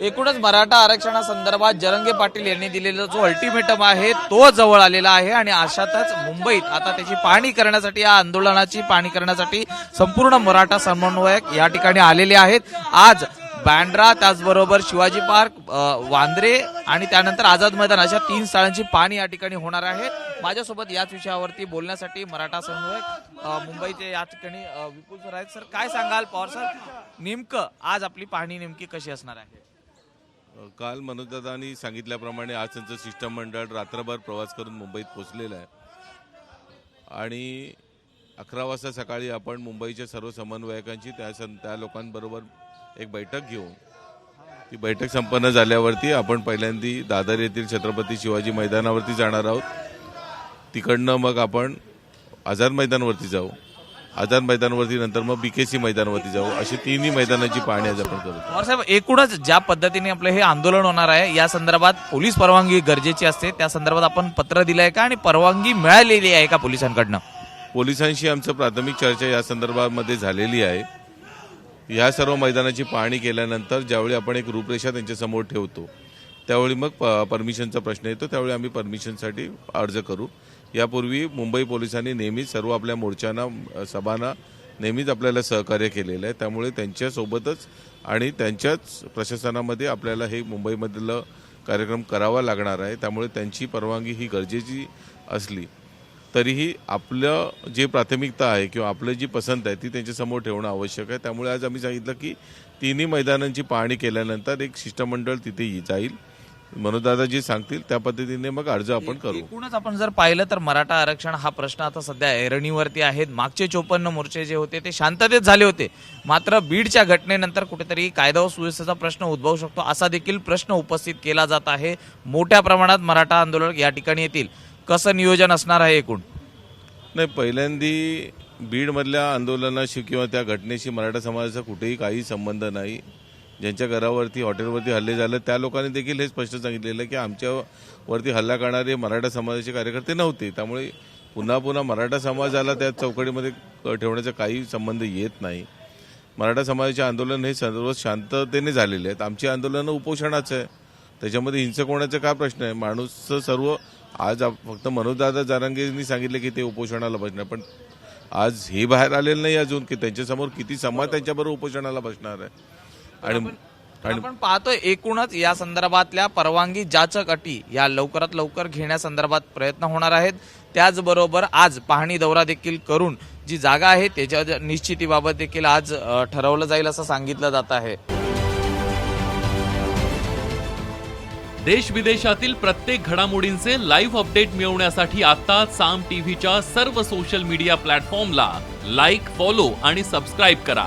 एकूणच मराठा आरक्षणासंदर्भात जरंगे पाटील यांनी दिलेला जो अल्टिमेटम आहे तो जवळ आलेला आहे आणि अशातच मुंबईत आता त्याची पाहणी करण्यासाठी या आंदोलनाची पाहणी करण्यासाठी संपूर्ण मराठा समन्वयक या ठिकाणी आलेले आहेत. आज बँड्रा त्याचबरोबर शिवाजी पार्क वांद्रे आणि त्यानंतर आझाद मैदान अशा तीन स्थळांची पाहणी या ठिकाणी होणार आहे. माझ्यासोबत याच विषयावरती बोलण्यासाठी मराठा समन्वयक मुंबईचे या ठिकाणी विपुल सर आहेत. सर काय सांगाल पवार सर? नेमकं आज आपली पाहणी नेमकी कशी असणार आहे? काल मनोजदादांनी सांगितल्याप्रमाणे आज त्यांचं शिष्टमंडळ रात्रभर प्रवास करून मुंबईत पोचलेलं आहे. आणि अकरा वाजता सकाळी आपण मुंबईच्या सर्व समन्वयकांची त्या सं त्या लोकांबरोबर एक बैठक घेऊ ती बैठक संपन्न झाल्यावरती आपण पहिल्यांदी दादर येथील छत्रपती शिवाजी मैदानावरती जाणार आहोत. तिकडनं मग आपण आझाद मैदानावरती जाऊ. आझाद मैदानावरती नंतर मग बीकेसी मैदानावरती जाऊ. अशी तिन्ही मैदानाची पाहणी आज आपण करू पवार साहेब एकूणच ज्या पद्धतीने आपलं हे आंदोलन होणार आहे या संदर्भात पोलीस परवानगी गरजेची असते. त्या संदर्भात आपण पत्र दिलंय का आणि परवानगी मिळालेली आहे का पोलिसांकडनं? पोलिसांशी आमचं प्राथमिक चर्चा या संदर्भामध्ये झालेली आहे. या सर्व मैदानाची पाहणी केल्यानंतर ज्यावेळी आपण एक रूपरेषा त्यांच्यासमोर ठेवतो त्यावेळी मग प- परमिशनचा प्रश्न येतो. त्यावेळी आम्ही परमिशनसाठी अर्ज करू. यापूर्वी मुंबई पोलिसांनी नेहमीच सर्व आपल्या मोर्चांना सभांना नेहमीच आपल्याला सहकार्य केलेलं आहे. त्यामुळे त्यांच्यासोबतच आणि त्यांच्याच प्रशासनामध्ये आपल्याला हे मुंबईमधलं कार्यक्रम करावा लागणार आहे. त्यामुळे त्यांची परवानगी ही गरजेची असली तरीही आपलं जे प्राथमिकता आहे किंवा आपलं जी पसंत आहे ती त्यांच्यासमोर ठेवणं आवश्यक आहे. त्यामुळे आज आम्ही सांगितलं की तिन्ही मैदानांची पाहणी केल्यानंतर एक शिष्टमंडळ तिथे जाईल. मनोजदादा जी सांगतील त्या पद्धतीने मग अर्ज आपण करू. एकूणच आपण जर पाहिलं तर मराठा आरक्षण हा प्रश्न आता सध्या ऐरणीवरती आहेत. मागचे चोपन्न मोर्चे जे होते ते शांततेत झाले होते. मात्र बीडच्या घटनेनंतर कुठेतरी कायदा व सुव्यवस्थेचा प्रश्न उद्भवू शकतो असा देखील प्रश्न उपस्थित केला जात आहे. मोठ्या प्रमाणात मराठा आंदोलक या ठिकाणी येतील. कसं नियोजन असणार आहे एकूण? नाही पहिल्यांदी बीडमधल्या आंदोलनाशी किंवा त्या घटनेशी मराठा समाजाचा कुठेही काही संबंध नाही. ज्यांच्या घरावरती हॉटेलवरती हल्ले झाले त्या लोकांनी देखील हे स्पष्ट सांगितलेलं आहे की आमच्यावरती हल्ला करणारे मराठा समाजाचे कार्यकर्ते नव्हते. त्यामुळे पुन्हा पुन्हा मराठा समाजाला त्या चौकडीमध्ये ठेवण्याचा काही संबंध येत नाही. मराठा समाजाचे आंदोलन हे सर्व शांततेने झालेले आहेत. आमची आंदोलनं उपोषणाचं आहे. त्याच्यामध्ये हिंसक होण्याचा काय प्रश्न आहे? माणूस सर्व आज फक्त मनोजदादा जारांगेंनी सांगितले की ते उपोषणाला बसणार पण आज हे बाहेर आलेलं नाही अजून की त्यांच्यासमोर किती समाज त्यांच्याबरोबर उपोषणाला बसणार आहे. आणि आपण पाहतोय एकूणच या संदर्भातल्या परवानगी जाचक अटी या लवकरात लवकर घेण्यासंदर्भात प्रयत्न होणार आहेत. त्याचबरोबर आज पाहणी दौरा देखील करून जी जागा आहे त्याच्या निश्चितीबाबत देखील आज ठरवलं जाईल असं सांगितलं जात आहे. देश विदेशातील प्रत्येक घडामोडींचे लाईव्ह अपडेट मिळवण्यासाठी आता साम टीव्हीच्या सर्व सोशल मीडिया प्लॅटफॉर्मला लाईक फॉलो आणि सबस्क्राईब करा.